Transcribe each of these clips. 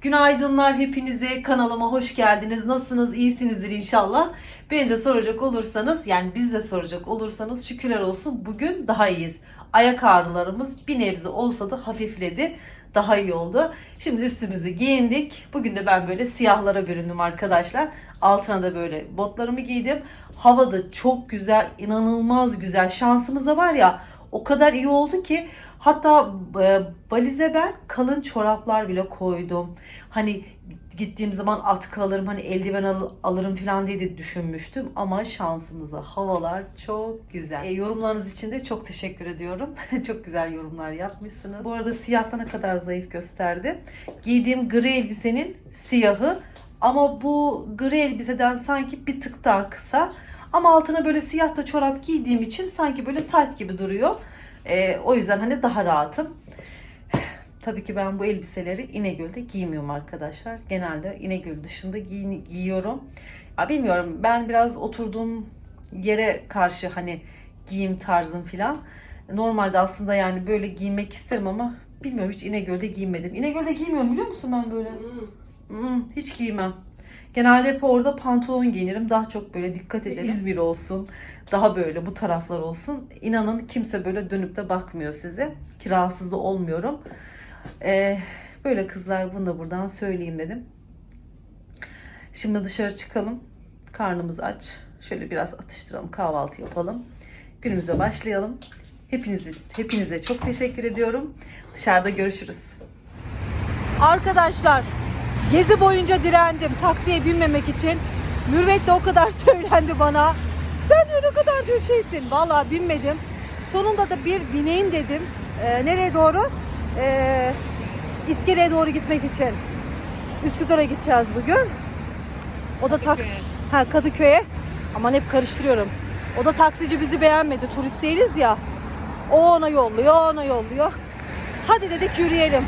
Günaydınlar hepinize kanalıma hoş geldiniz. Nasılsınız? İyisinizdir inşallah. Beni de soracak olursanız yani biz de soracak olursanız şükürler olsun bugün daha iyiyiz. Ayak ağrılarımız bir nebze olsa da hafifledi. Daha iyi oldu. Şimdi üstümüzü giyindik. Bugün de ben böyle siyahlara büründüm arkadaşlar. Altına da böyle botlarımı giydim. Hava da çok güzel, inanılmaz güzel. Şansımıza var ya o kadar iyi oldu ki hatta e, valize ben kalın çoraplar bile koydum. Hani gittiğim zaman atkı alırım hani eldiven al- alırım falan diye de düşünmüştüm ama şansımıza havalar çok güzel. E, yorumlarınız için de çok teşekkür ediyorum. çok güzel yorumlar yapmışsınız. Bu arada siyahta ne kadar zayıf gösterdi. Giydiğim gri elbisenin siyahı ama bu gri elbiseden sanki bir tık daha kısa. Ama altına böyle siyah da çorap giydiğim için sanki böyle tight gibi duruyor. Ee, o yüzden hani daha rahatım. Tabii ki ben bu elbiseleri İnegöl'de giymiyorum arkadaşlar. Genelde İnegöl dışında giy- giyiyorum. Ya bilmiyorum ben biraz oturduğum yere karşı hani giyim tarzım filan. Normalde aslında yani böyle giymek isterim ama bilmiyorum hiç İnegöl'de giymedim. İnegöl'de giymiyorum biliyor musun ben böyle? Hmm, hiç giymem. Genelde hep orada pantolon giyinirim. Daha çok böyle dikkat ederim. İzmir olsun. Daha böyle bu taraflar olsun. İnanın kimse böyle dönüp de bakmıyor size. Ki rahatsız da olmuyorum. Ee, böyle kızlar bunu da buradan söyleyeyim dedim. Şimdi dışarı çıkalım. Karnımız aç. Şöyle biraz atıştıralım, kahvaltı yapalım. Günümüze başlayalım. Hepinizi, hepinize çok teşekkür ediyorum. Dışarıda görüşürüz. Arkadaşlar gezi boyunca direndim taksiye binmemek için. Mürvet de o kadar söylendi bana. Sen diyor ne kadar diyor şeysin. Vallahi binmedim. Sonunda da bir bineyim dedim. Ee, nereye doğru? Ee, İskele'ye doğru gitmek için. Üsküdar'a gideceğiz bugün. O da taksi. Ha Kadıköy'e. Aman hep karıştırıyorum. O da taksici bizi beğenmedi. Turist değiliz ya. O ona yolluyor, ona yolluyor. Hadi dedik yürüyelim.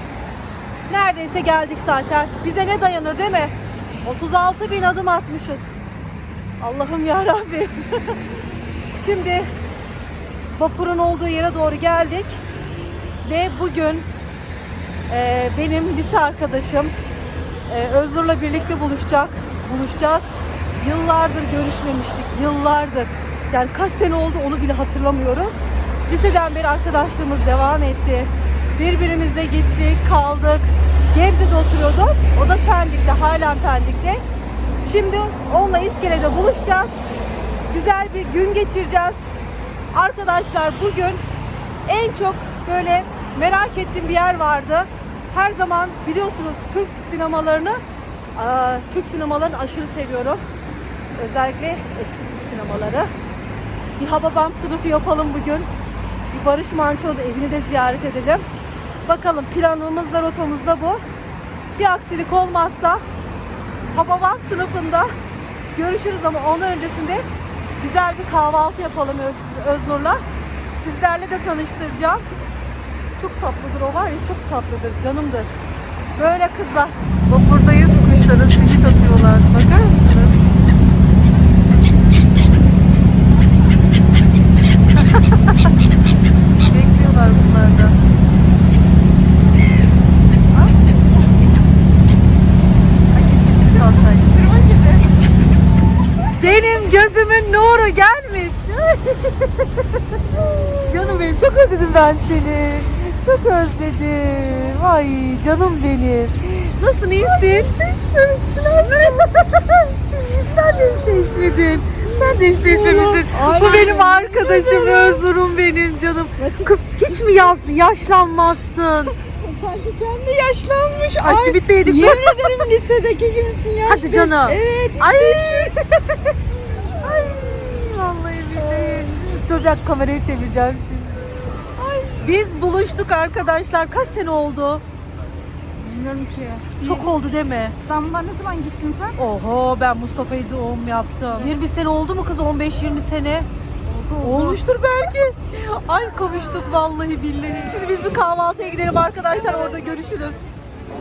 Neredeyse geldik zaten. Bize ne dayanır değil mi? 36 bin adım atmışız. Allah'ım ya Rabbi. Şimdi vapurun olduğu yere doğru geldik. Ve bugün e, benim lise arkadaşım e, Özgür'le birlikte buluşacak. Buluşacağız. Yıllardır görüşmemiştik. Yıllardır. Yani kaç sene oldu onu bile hatırlamıyorum. Liseden beri arkadaşlığımız devam etti. Birbirimizle gittik, kaldık. Gebze'de oturuyordum. O da Pendik'te, halen Pendik'te. Şimdi onunla İskele'de buluşacağız. Güzel bir gün geçireceğiz. Arkadaşlar bugün en çok böyle merak ettiğim bir yer vardı. Her zaman biliyorsunuz Türk sinemalarını, Türk sinemalarını aşırı seviyorum. Özellikle eski Türk sinemaları. Bir Hababam sınıfı yapalım bugün. Bir Barış Manço'da evini de ziyaret edelim. Bakalım planımız da rotamız da bu. Bir aksilik olmazsa Hababam sınıfında görüşürüz ama ondan öncesinde güzel bir kahvaltı yapalım Öz, Öznur'la. Sizlerle de tanıştıracağım. Çok tatlıdır o var ya çok tatlıdır canımdır. Böyle kızlar. Vapurdayız kuşlara simit atıyorlar. Bakar mısınız? Bekliyorlar bunlar da. Ha? Ay keşke simit alsaydık. Benim gözümün nuru gelmiş. Canım benim çok özledim ben seni. Çok özledim. Ay canım benim. Nasılsın iyisin? Sen de hiç değişmedin. Sen de hiç değişmemişsin. Bu benim arkadaşım Özgür'üm benim canım. Kız hiç mi yaz, yaşlanmazsın? Sanki kendi yaşlanmış. Ay simit yedik. Yemin ederim lisedeki gibisin ya. Hadi canım. Evet. Ay. Ay vallahi billahi. Dur bir dakika kamerayı çevireceğim şimdi. Biz buluştuk arkadaşlar. Kaç sene oldu? Bilmiyorum ki. Çok oldu değil mi? İstanbul'a ne zaman gittin sen? Oho ben Mustafa'yı doğum yaptım. 20 sene oldu mu kız? 15-20 sene. Olmuştur belki. Ay kavuştuk vallahi billahi. Şimdi biz bir kahvaltıya gidelim arkadaşlar orada görüşürüz.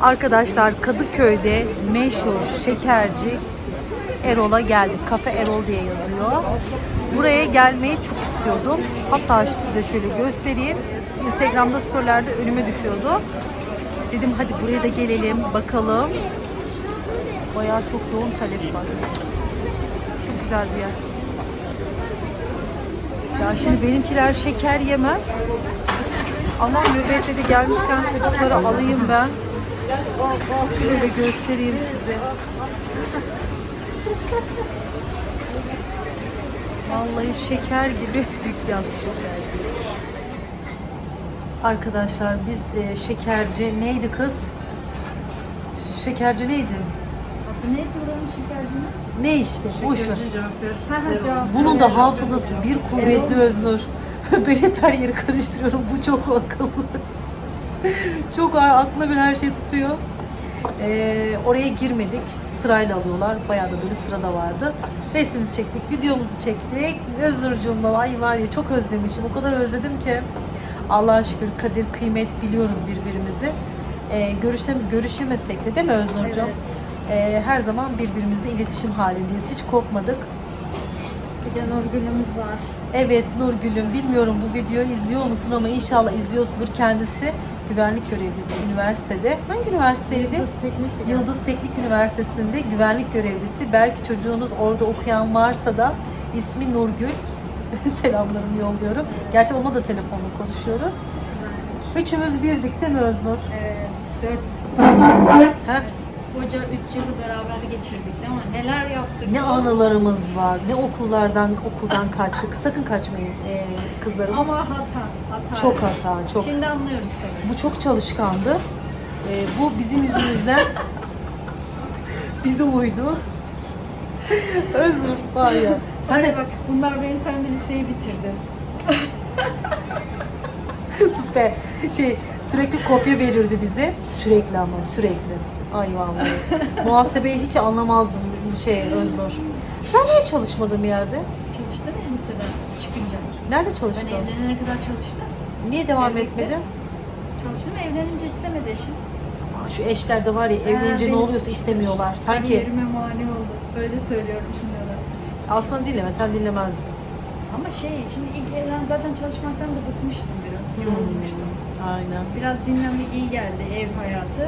Arkadaşlar Kadıköy'de meşhur şekerci Erol'a geldik. Kafe Erol diye yazıyor. Buraya gelmeyi çok istiyordum. Hatta size şöyle göstereyim. Instagram'da storylerde önüme düşüyordu. Dedim hadi buraya da gelelim bakalım. Bayağı çok yoğun talep var. Çok güzel bir yer. Ya şimdi benimkiler şeker yemez. Ama nöbette de gelmişken çocukları alayım ben. Şöyle göstereyim size. Vallahi şeker gibi dükkan şeker gibi. Arkadaşlar biz e, şekerci neydi kız? Şekerci neydi? Adı neydi oranın şekercinin? Ne işte boş ver. Bunun da hafızası bir kuvvetli Öznur. Ben hep her yeri karıştırıyorum. Bu çok akıllı. çok aklına bir her şey tutuyor. Ee, oraya girmedik. Sırayla alıyorlar. Bayağı da böyle sırada vardı. Resmimizi çektik, videomuzu çektik. Öznur'cumla ay var ya çok özlemişim. O kadar özledim ki. Allah'a şükür kadir kıymet biliyoruz birbirimizi. Ee, görüşsem, görüşemesek de değil mi Öznur'cum? Evet. Ee, her zaman birbirimizle iletişim halindeyiz. Hiç kopmadık. Bir de Nurgül'ümüz var. Evet Nurgül'üm bilmiyorum bu videoyu izliyor musun ama inşallah izliyorsundur kendisi. Güvenlik görevlisi üniversitede. Hangi üniversiteydi? Yıldız Teknik Yıldız Teknik Üniversitesi'nde güvenlik görevlisi. Belki çocuğunuz orada okuyan varsa da ismi Nurgül. Selamlarımı yolluyorum. Gerçi onunla da telefonla konuşuyoruz. Üçümüz birdik değil mi Öznur? Evet. Dört. Ha? Koca üç yılı beraber geçirdik değil mi? Neler yaptık? Ne anılarımız var, ne okullardan okuldan kaçtık. Sakın kaçmayın ee, kızlarımız. Ama hata. Hata. çok hata, çok. Şimdi anlıyoruz tabii. Bu çok çalışkandı. Ee, bu bizim yüzümüzden bize uydu. Özür var ya. Sen de bak bunlar benim sen de liseyi bitirdi. sus be. Şey, sürekli kopya verirdi bize. Sürekli ama sürekli. Ay vallahi. Muhasebeyi hiç anlamazdım şey Öznur. Sen niye çalışmadın bir yerde? Çalıştım ya liseden çıkınca. Nerede Ben çalıştın? evlenene kadar çalıştım. Niye devam Evlilikte. etmedin? Çalıştım evlenince istemedi eşim. Aa, Şu eşlerde var ya evlenince ne benim- oluyorsa istemiyorlar. Sanki Kariyerime mani oldu. Öyle söylüyorum şimdi ona. aslında dinleme sen dinlemezdin. Ama şey şimdi ilk evlen zaten çalışmaktan da bıkmıştım biraz. Yorulmuştum. Aynen. Biraz dinlenmek iyi geldi ev hayatı.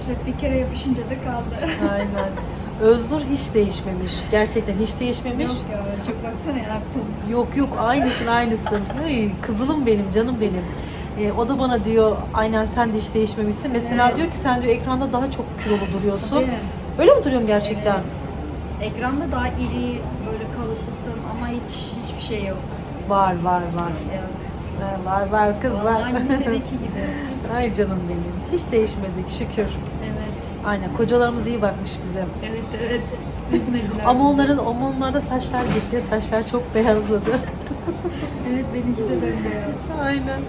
İşte bir kere yapışınca da kaldı. Aynen. Öznur hiç değişmemiş. Gerçekten hiç değişmemiş. Yok ya çok baksana yaptım. Yok yok aynısın aynısın. Ay, kızılım benim canım benim. Ee, o da bana diyor aynen sen de hiç değişmemişsin. Mesela Evet. diyor ki sen diyor ekranda daha çok kilolu duruyorsun. Tabii. Öyle mi duruyorum gerçekten? Ekranda daha iri, böyle kalıplısın ama hiç hiçbir şey yok. Var var var. Ya, Ee, Var var kız var. Vallahi lisedeki gibi. Ay canım benim. Hiç değişmedik şükür. Evet. Aynen kocalarımız iyi bakmış bize. Evet evet. Üzmediler. Ama onların ama onlarda saçlar gitti. Saçlar çok beyazladı. Evet benimki de bembeyaz. Aynen.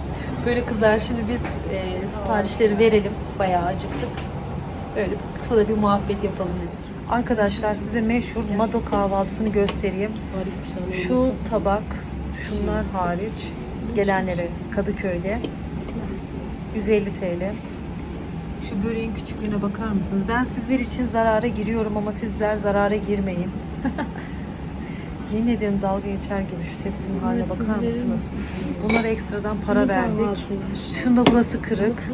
Böyle kızlar şimdi biz e, siparişleri verelim. Bayağı acıktık. Öyle kısa da bir muhabbet yapalım dedik. Arkadaşlar size meşhur Mado kahvaltısını göstereyim. Şu tabak, şunlar hariç gelenlere Kadıköy'de 150 TL. Şu böreğin küçüklüğüne bakar mısınız? Ben sizler için zarara giriyorum ama sizler zarara girmeyin. Yemin ederim dalga geçer gibi şu tepsinin haline bakar mısınız? Bunlara ekstradan para verdik. Şunda burası kırık.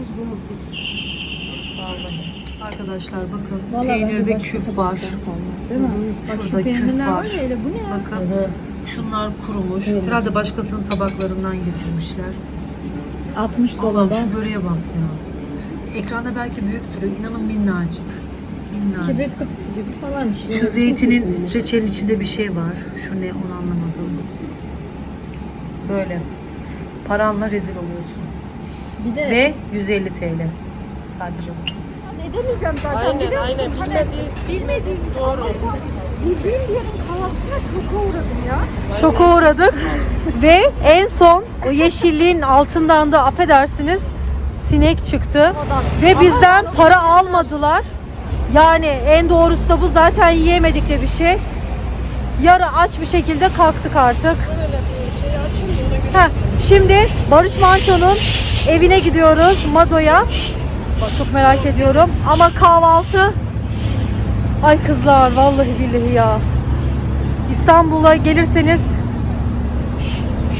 Vallahi. Arkadaşlar bakın peynirde küf var. Değil mi? Şurada Bak şu küf var var. ya bu ne ya? Bakın şunlar kurumuş. Herhalde başkasının tabaklarından getirmişler. 60 Allah'ım şu böreğe bak ya. Ekranda belki büyük duruyor. İnanın minnacık. Minnacık. Kibrit kutusu gibi falan işte. Şu zeytinin reçelin içinde bir şey var. Şu ne onu anlamadım. Böyle. Paranla rezil oluyorsun. Bir de Ve 150 TL. Sadece bu. edemeyeceğim zaten aynen, biliyor musun? Aynen bilmediğiniz. Bilmediğiniz Doğru. Bildiğim bir yerin kahvaltısına şoka uğradım ya. Şoka uğradık ve en son o yeşilliğin altından da affedersiniz sinek çıktı ve bizden para almadılar. Yani en doğrusu da bu zaten yiyemedik de bir şey. Yarı aç bir şekilde kalktık artık. Heh, şimdi Barış Manço'nun evine gidiyoruz Mado'ya. Çok merak ediyorum ama kahvaltı Ay kızlar vallahi billahi ya. İstanbul'a gelirseniz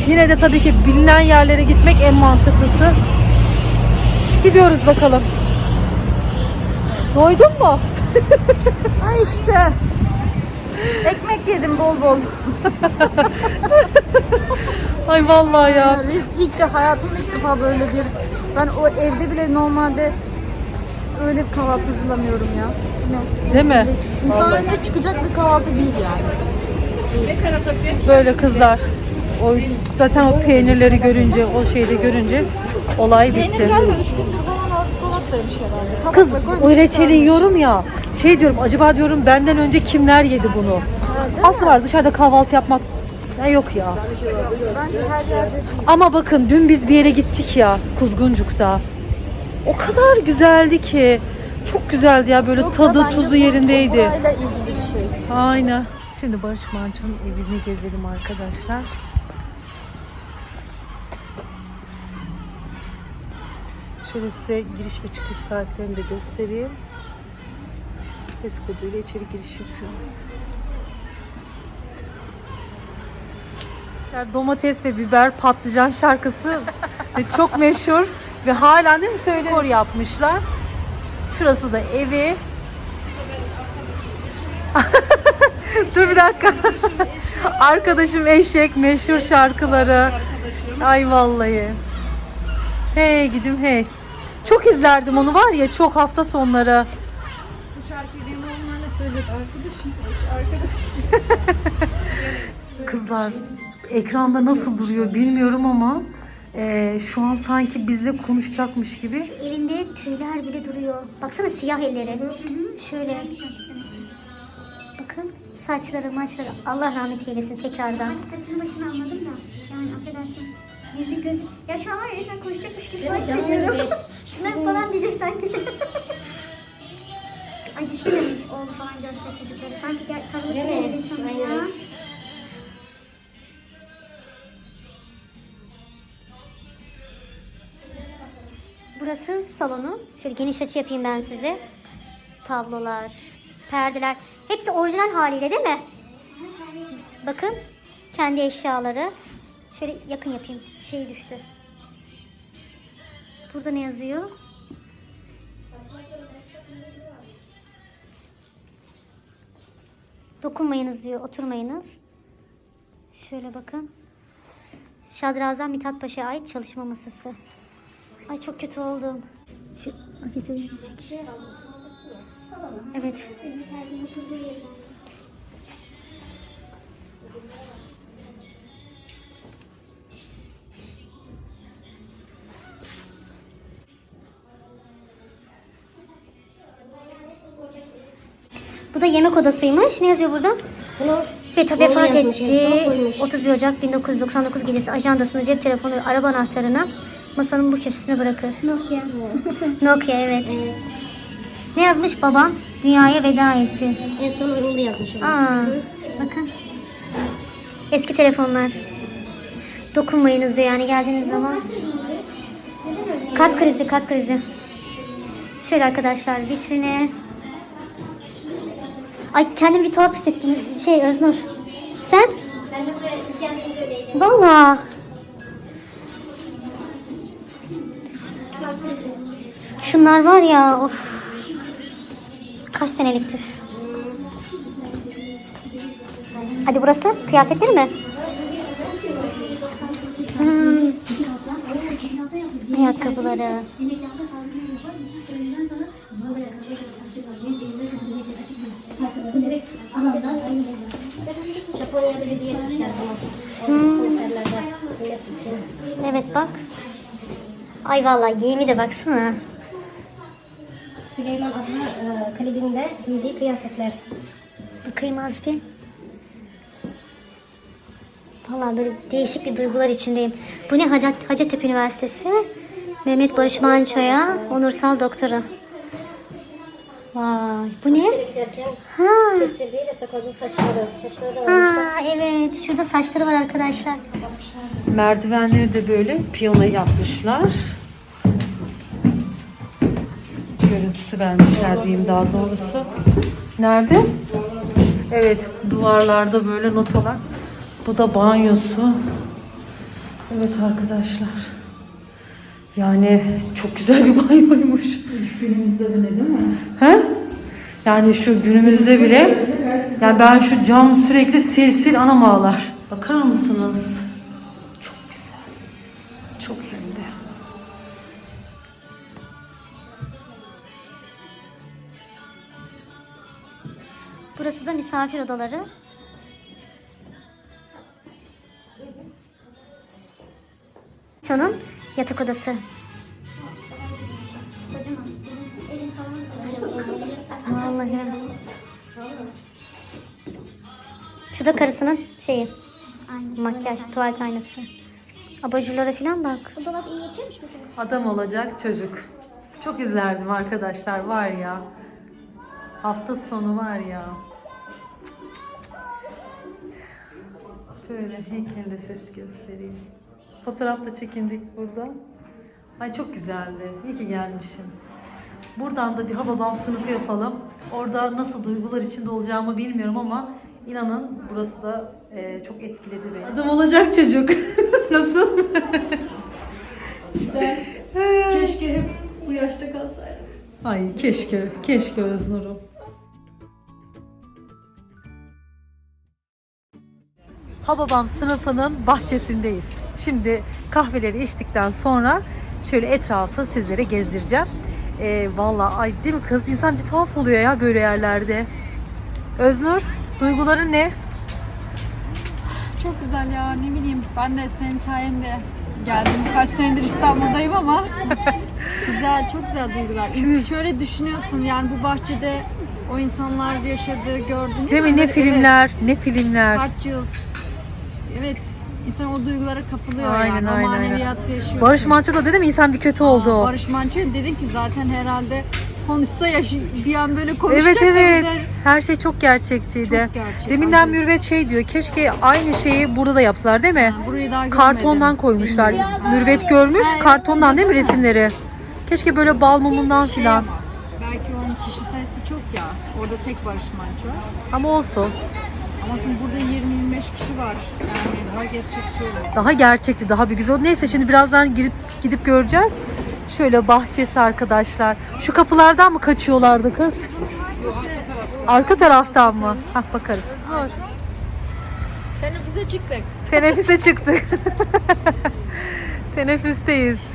yine de tabii ki bilinen yerlere gitmek en mantıklısı. Gidiyoruz bakalım. Doydun mu? Ha işte. Ekmek yedim bol bol. Ay vallahi ya. Biz ilk de hayatımda ilk defa böyle bir ben o evde bile normalde öyle bir kahvaltı hazırlamıyorum ya. Ne? Değil mi? İnsan önüne çıkacak bir kahvaltı değil yani. Böyle kızlar. O zaten o peynirleri görünce, o şeyde görünce olay bitti. dolaptaymış herhalde. Kız koymuş, o reçeli yiyorum ya. Şey diyorum acaba diyorum benden önce kimler yedi bunu? Aslı var dışarıda kahvaltı yapmak ya yok ya. Ama bakın dün biz bir yere gittik ya Kuzguncuk'ta. O kadar güzeldi ki. Çok güzeldi ya böyle Yok tadı tuzu yerindeydi. İlgili bir şey. Aynen. Şimdi Barış Manço'nun evini gezelim arkadaşlar. Şöyle size giriş ve çıkış saatlerini de göstereyim. HES koduyla içeri giriş yapıyoruz. Domates ve biber patlıcan şarkısı ve çok meşhur ve hala değil mi söylüyor yapmışlar. Şurası da evi. Dur bir dakika. Arkadaşım eşek meşhur şarkıları. Ay vallahi. Hey gidim hey. Çok izlerdim onu var ya çok hafta sonları. Bu şarkıyı benim oğlumlarla söyledi. Arkadaşım, arkadaşım. Kızlar ekranda nasıl duruyor bilmiyorum ama eee, şu an sanki bizle konuşacakmış gibi. Elinde tüyler bile duruyor. Baksana siyah elleri. Şöyle. Bakın saçları maçları. Allah rahmet eylesin tekrardan. Saçını başını anladım da. Yani affedersin. Yüzü göz. Ya şu an var ya resmen konuşacakmış gibi falan hissediyorum. Şunlar falan diyecek sanki. Ay düşünün oğlu falan görse çocukları. Sanki gel sarılsın sana ya. Burası salonu. Şöyle geniş açı yapayım ben size. Tablolar, perdeler. Hepsi orijinal haliyle değil mi? Bakın. Kendi eşyaları. Şöyle yakın yapayım. Şey düştü. Burada ne yazıyor? Dokunmayınız diyor. Oturmayınız. Şöyle bakın. Şadrazam Mithat Paşa'ya ait çalışma masası. Ay çok kötü oldum. Şu çek. Evet. Bu da yemek odasıymış. Ne yazıyor burada? Bunu Ve Onu vefat etti. koymuş. 31 Ocak 1999 gecesi ajandasını, cep telefonu, araba anahtarını masanın bu köşesine bırakır. Nokia. Nokia evet. evet. Ne yazmış babam? Dünyaya veda etti. En son da yazmış. Aa, bakın. Eski telefonlar. Dokunmayınız diyor yani geldiğiniz zaman. Kalp krizi, kalp krizi. Şöyle arkadaşlar vitrine. Ay kendimi bir tuhaf hissettim. Şey Öznur. Sen? Ben de yanında öyleydim. Valla. Şunlar var ya of. Kaç seneliktir. Hadi burası kıyafetleri mi? Hmm. Ayakkabıları. Japonya'da yapmışlar bunu. Konserlerde dinlesi için. Evet bak. Ay vallahi giyimi de baksana. Süleyman Adlı e, klibinde giydiği kıyafetler. Bakayım az bir. Vallahi böyle değişik bir duygular içindeyim. Bu ne Hacet, Hacettepe Üniversitesi? Mehmet Barış Manço'ya onursal doktora. Vay bu ne? Giderken Ha, kestirdiğiyle sakladığı saçları. Saçları da varmış bak. ha evet şurada saçları var arkadaşlar. Merdivenleri de böyle piyano yapmışlar. Görüntüsü vermişler diyeyim daha doğrusu. Nerede? Evet duvarlarda böyle notalar. Bu da banyosu. Evet arkadaşlar. Yani çok güzel bir banyoymuş. Günümüzde bile değil mi? He? Yani şu günümüzde bile yani ben şu cam sürekli sil sil anam ağlar. Bakar mısınız? Çok güzel. Çok hem de. Burası da misafir odaları. Şunun yatak odası. Vallahi. Şu da karısının şeyi. Makyaj, tuvalet aynası. Abajurlara falan bak. Adam olacak çocuk. Çok izlerdim arkadaşlar var ya. Hafta sonu var ya. Şöyle heykelde ses göstereyim. Fotoğraf da çekindik burada. Ay çok güzeldi. İyi ki gelmişim. Buradan da bir Hababam sınıfı yapalım. Orada nasıl duygular içinde olacağımı bilmiyorum ama inanın burası da e, çok etkiledi beni. Adam olacak çocuk. nasıl? Keşke hep bu yaşta kalsaydım. Ay keşke, keşke Öznur'um. Hababam sınıfının bahçesindeyiz. Şimdi kahveleri içtikten sonra şöyle etrafı sizlere gezdireceğim. Ee, Valla ay değil mi kız insan bir tuhaf oluyor ya böyle yerlerde. Öznur duyguların ne? Çok güzel ya ne bileyim ben de senin sayende geldim. Kaç senedir İstanbul'dayım ama güzel çok güzel duygular. Şimdi- şöyle düşünüyorsun yani bu bahçede o insanlar yaşadığı gördüğünüz Değil mi ne filmler ne filmler. Kaç yıl. Evet insan o duygulara kapılıyor Aynen, yani. aynen, o aynen. maneviyatı yaşıyorsun. Barış Manço da dedim insan bir kötü Aa, oldu. Barış Manço dedim ki zaten herhalde konuşsa yaşı bir an böyle konuşacak Evet evet. bize Her şey çok gerçekçiydi. Çok gerçek, Deminden acayip. Mürvet şey diyor. Keşke aynı şeyi burada da yapsalar değil mi? Ha, burayı daha Kartondan koymuşlar. Bilmiyorum. Mürvet görmüş. Kartondan değil mi resimleri? Keşke böyle bal mumundan Şey filan. belki onun kişi sayısı çok ya. Orada tek Barış Manço. Ama olsun. Ama şimdi burada 20-25 kişi var. Yani daha gerçekçi olur. Daha gerçekçi, daha bir güzel. Neyse şimdi birazdan girip gidip göreceğiz. Şöyle bahçesi arkadaşlar. Şu kapılardan mı kaçıyorlardı kız? Arka taraftan mı? Hah bakarız. Dur. Teneffüse çıktık. Teneffüse çıktık. Teneffüsteyiz.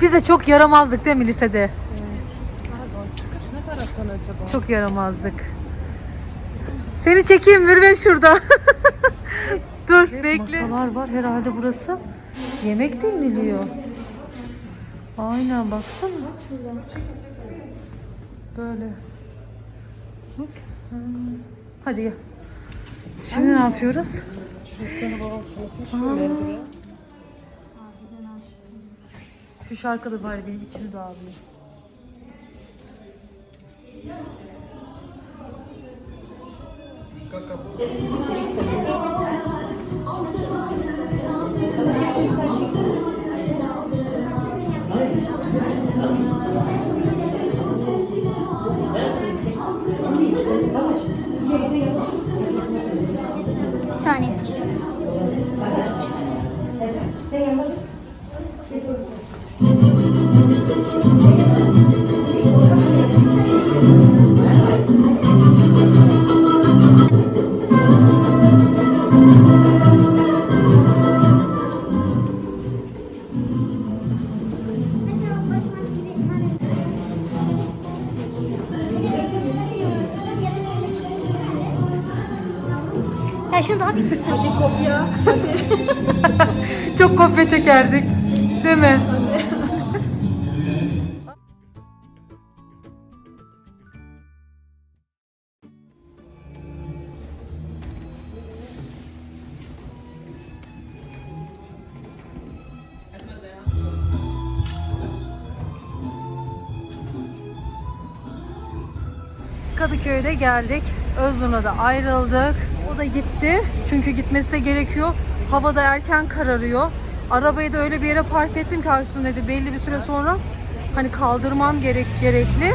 Biz de çok yaramazdık değil mi lisede? Çok yaramazdık. Seni çekeyim Mürvet şurada. Dur bekle. Masalar var herhalde burası. Yemek de yeniliyor. Aynen baksana. Böyle. Bak. Hadi gel. Şimdi ne yapıyoruz? Aa. Şu şarkı da bari benim içimi dağılıyor. Ya şunu daha bir Çok kopya çekerdik. Değil mi? Kadıköy'de geldik. Öznur'la da ayrıldık. Da gitti. Çünkü gitmesi de gerekiyor. Hava da erken kararıyor. Arabayı da öyle bir yere park ettim ki Aysun dedi belli bir süre sonra hani kaldırmam gerek gerekli.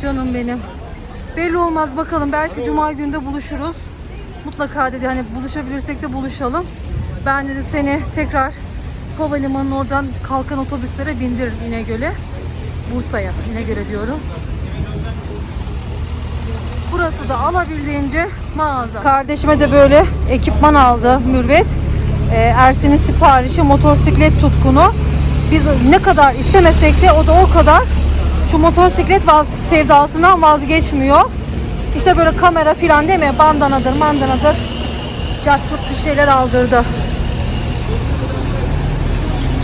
Canım benim. Belli olmaz bakalım belki cuma günde buluşuruz. Mutlaka dedi hani buluşabilirsek de buluşalım. Ben dedi seni tekrar havalimanının oradan kalkan otobüslere bindirir İnegöl'e. Bursa'ya İnegöl'e diyorum. Burası da alabildiğince mağaza. Kardeşime de böyle ekipman aldı Mürvet. Ee, Ersin'in siparişi motosiklet tutkunu. Biz ne kadar istemesek de o da o kadar şu motosiklet vaz sevdasından vazgeçmiyor. İşte böyle kamera filan değil mi? Bandanadır, mandanadır. Cartçurt bir şeyler aldırdı.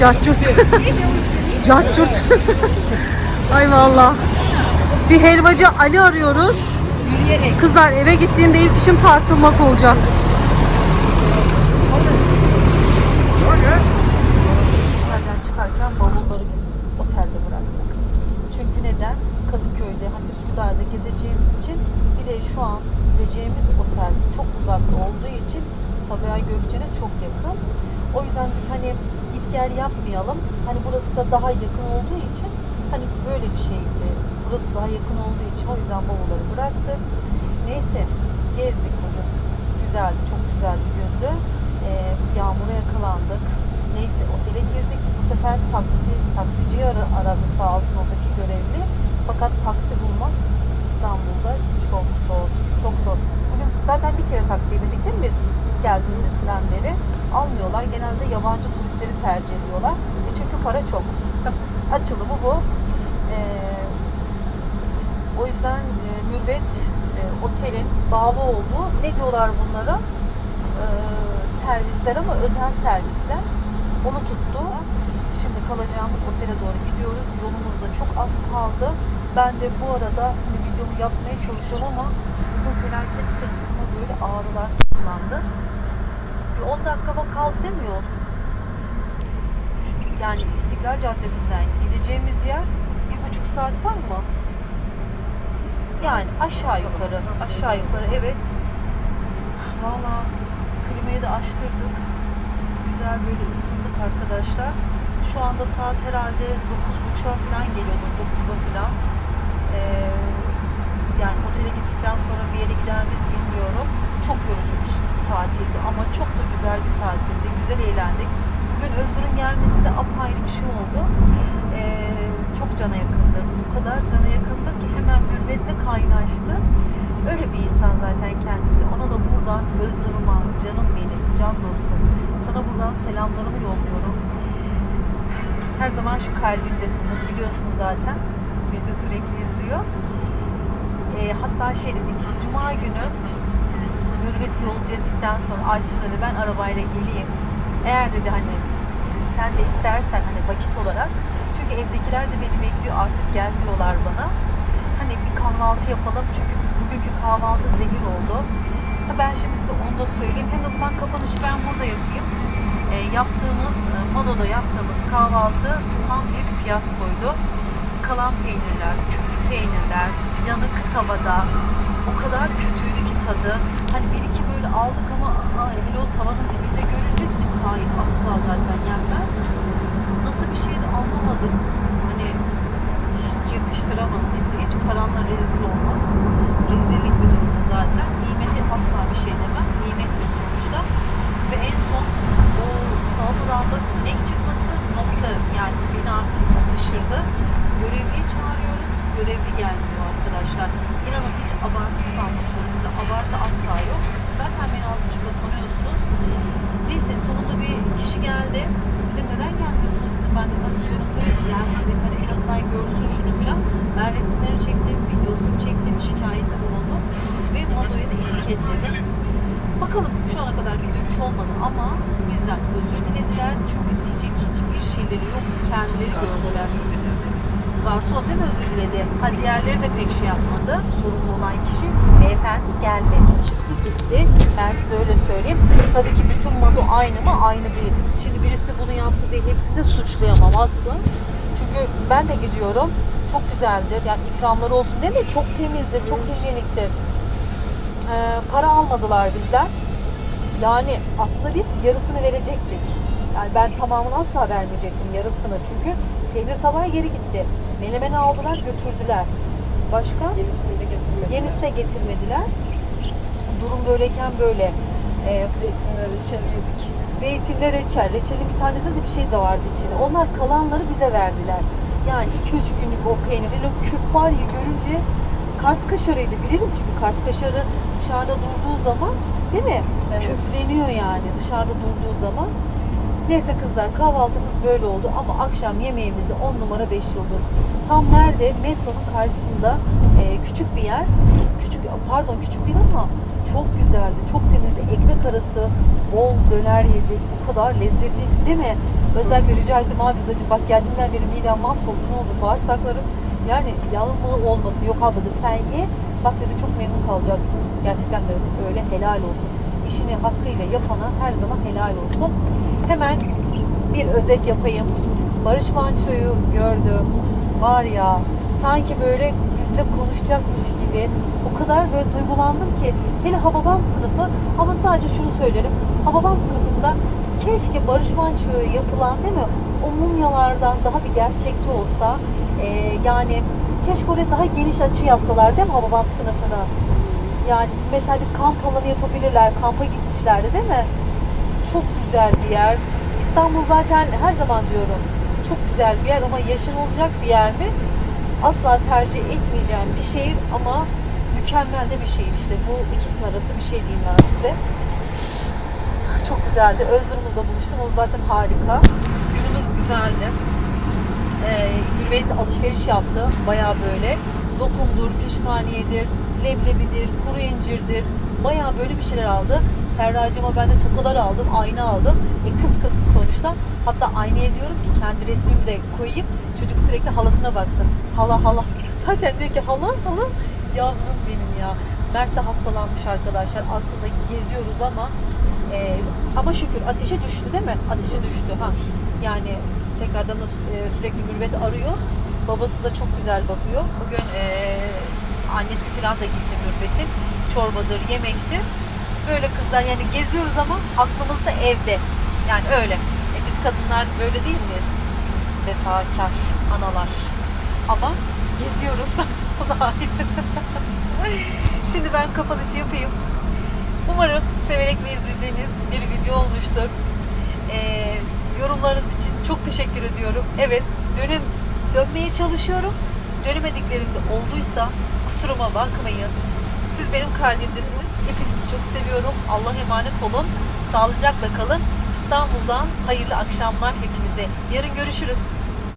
Cartçurt. Cartçurt. Ay vallahi. Bir helvacı Ali arıyoruz. Kızlar eve gittiğimde ilk işim tartılmak olacak. Otelden çıkarken bavulları biz otelde bıraktık. Çünkü neden? Kadıköy'de hani Üsküdar'da gezeceğimiz için bir de şu an gideceğimiz otel çok uzakta olduğu için Sabiha Gökçen'e çok yakın. O yüzden dedik hani git gel yapmayalım. Hani burası da daha yakın olduğu için hani böyle bir şey e, burası daha yakın olduğu için o yüzden bavulları bıraktık. Neyse gezdik bugün. Güzeldi, çok güzel bir gündü. Ee, yağmura yakalandık. Neyse otele girdik. Bu sefer taksi, taksiciyi ara, aradı sağ olsun oradaki görevli. Fakat taksi bulmak İstanbul'da çok zor. Çok zor. Bugün zaten bir kere taksiye bindik değil mi biz? Geldiğimizden beri almıyorlar. Genelde yabancı turistleri tercih ediyorlar. E çünkü para çok. Açılımı bu. Ee, o yüzden e, Mürvet e, otelin bağlı olduğu ne diyorlar bunlara? Ee, servisler ama özel servisler. Onu tuttu. Şimdi kalacağımız otele doğru gidiyoruz. Yolumuzda çok az kaldı. Ben de bu arada hani videomu yapmaya çalışıyorum ama bu felaket sırtıma böyle ağrılar sıklandı. Bir 10 dakika kaldı değil mi yol? Yani İstiklal Caddesi'nden gideceğimiz yer bir buçuk saat var mı? Yani aşağı yukarı, aşağı yukarı evet. Valla klimayı da açtırdık. Güzel böyle ısındık arkadaşlar. Şu anda saat herhalde 9.30'a falan geliyordu, 9'a falan. Ee, yani otele gittikten sonra bir yere gider miyiz bilmiyorum. Çok yorucu bir tatildi ama çok da güzel bir tatildi. Güzel eğlendik. Bugün Özgür'ün gelmesi de apayrı bir şey oldu. Ee, çok cana yakındır. O kadar cana yakındır ki hemen mürvetle kaynaştı. Öyle bir insan zaten kendisi. Ona da buradan Öznur'uma, canım benim, can dostum. Sana buradan selamlarımı yolluyorum. Her zaman şu kalbimdesin. Bunu biliyorsun zaten. Beni de sürekli izliyor. Ee, hatta şey dedik, Cuma günü Mürvet'i yolcu ettikten sonra Aysun dedi ben arabayla geleyim. Eğer dedi hani sen de istersen hani vakit olarak çünkü evdekiler de beni bekliyor artık gel diyorlar bana. Hani bir kahvaltı yapalım çünkü bugünkü kahvaltı zehir oldu. Ha ben şimdi size onu da söyleyeyim. Hem o zaman kapanışı ben burada yapayım. Ee, yaptığımız, e, Modo'da yaptığımız kahvaltı tam bir fiyaskoydu. Kalan peynirler, küflü peynirler, yanık tavada o kadar kötüydü ki tadı. Hani bir iki böyle aldık ama hele o tavanın dibinde görünce hayır asla zaten yenmez. Nasıl bir şeydi anlamadım. Diledi? Ha diğerleri de pek şey yapmadı. Sorumlu olan kişi beyefendi gelmedi. Çıktı gitti. Ben size öyle söyleyeyim. Tabii ki bütün Mado aynı mı? Aynı değil. Şimdi birisi bunu yaptı diye hepsini de suçlayamam asla. Çünkü ben de gidiyorum. Çok güzeldir. Yani ikramları olsun değil mi? Çok temizdir, çok hijyeniktir. Ee, para almadılar bizden. Yani aslında biz yarısını verecektik. Yani ben tamamını asla vermeyecektim yarısını çünkü peynir tabağı geri gitti. Menemeni aldılar götürdüler. Başka? Yenisini de getirmedi. Yenisini de getirmediler. Durum böyleyken böyle. Ee, Zeytinler reçeliydik. zeytinle reçel. Reçelin bir tanesinde de bir şey de vardı içinde. Onlar kalanları bize verdiler. Yani 2-3 günlük o peyniri, o küf var ya görünce Kars kaşarıydı bilirim çünkü Kars kaşarı dışarıda durduğu zaman değil mi? Evet. Küfleniyor yani dışarıda durduğu zaman. Neyse kızlar kahvaltımız böyle oldu ama akşam yemeğimizi 10 numara 5 yıldız. Tam nerede? Metronun karşısında e, küçük bir yer. Küçük pardon küçük değil ama çok güzeldi. Çok temizdi. Ekmek arası bol döner yedik. O kadar lezzetliydi değil mi? Özel bir rica ettim abi dedim bak geldiğimden beri midem mahvoldu ne olur bağırsaklarım yani yağlı olması yok abla da sen ye bak dedi çok memnun kalacaksın. Gerçekten de öyle helal olsun. İşini hakkıyla yapana her zaman helal olsun. Hemen bir özet yapayım. Barış Manço'yu gördüm. Var ya sanki böyle bizle konuşacakmış gibi. O kadar böyle duygulandım ki. Hele Hababam sınıfı ama sadece şunu söylerim. Hababam sınıfında keşke Barış Manço'ya yapılan değil mi? O mumyalardan daha bir gerçekçi olsa. Ee, yani keşke oraya daha geniş açı yapsalar değil mi Hababam sınıfına? Yani mesela bir kamp alanı yapabilirler. Kampa gitmişlerdi değil mi? Çok güzel bir yer. İstanbul zaten her zaman diyorum çok güzel bir yer ama yaşın olacak bir yer mi? Asla tercih etmeyeceğim bir şehir ama mükemmel de bir şehir işte. Bu ikisinin arası bir şey diyeyim ben size. Çok güzeldi. Öznur'la buluştum. O zaten harika. Günümüz güzeldi. Ee, Mürvet alışveriş yaptı. Baya böyle. Dokumdur, pişmaniyedir, leblebidir, kuru incirdir. Baya böyle bir şeyler aldı. Serracıma ben de tokalar aldım, ayna aldım. E, kız kısmı sonuçta. Hatta aynaya diyorum ki kendi resmimi de koyayım. Çocuk sürekli halasına baksın. Hala hala. Zaten diyor ki hala hala. Yavrum benim ya. Mert de hastalanmış arkadaşlar. Aslında geziyoruz ama e, ama şükür ateşe düştü değil mi? Ateşe düştü. Ha. Yani tekrardan da e, sürekli mürvet arıyor. Babası da çok güzel bakıyor. Bugün e, annesi falan da gitti mürvetin. Çorbadır, yemektir. Böyle kızlar yani geziyoruz ama aklımız da evde. Yani öyle. E, biz kadınlar böyle değil miyiz? Vefakar analar. Ama geziyoruz da o da ayrı. Şimdi ben kapanışı yapayım. Umarım severek ve izlediğiniz bir video olmuştur. Ee, yorumlarınız için çok teşekkür ediyorum. Evet, dönem dönmeye çalışıyorum. Dönemediklerimde olduysa kusuruma bakmayın. Siz benim kalbimdesiniz. Hepinizi çok seviyorum. Allah'a emanet olun. Sağlıcakla kalın. İstanbul'dan hayırlı akşamlar hepinize. Yarın görüşürüz.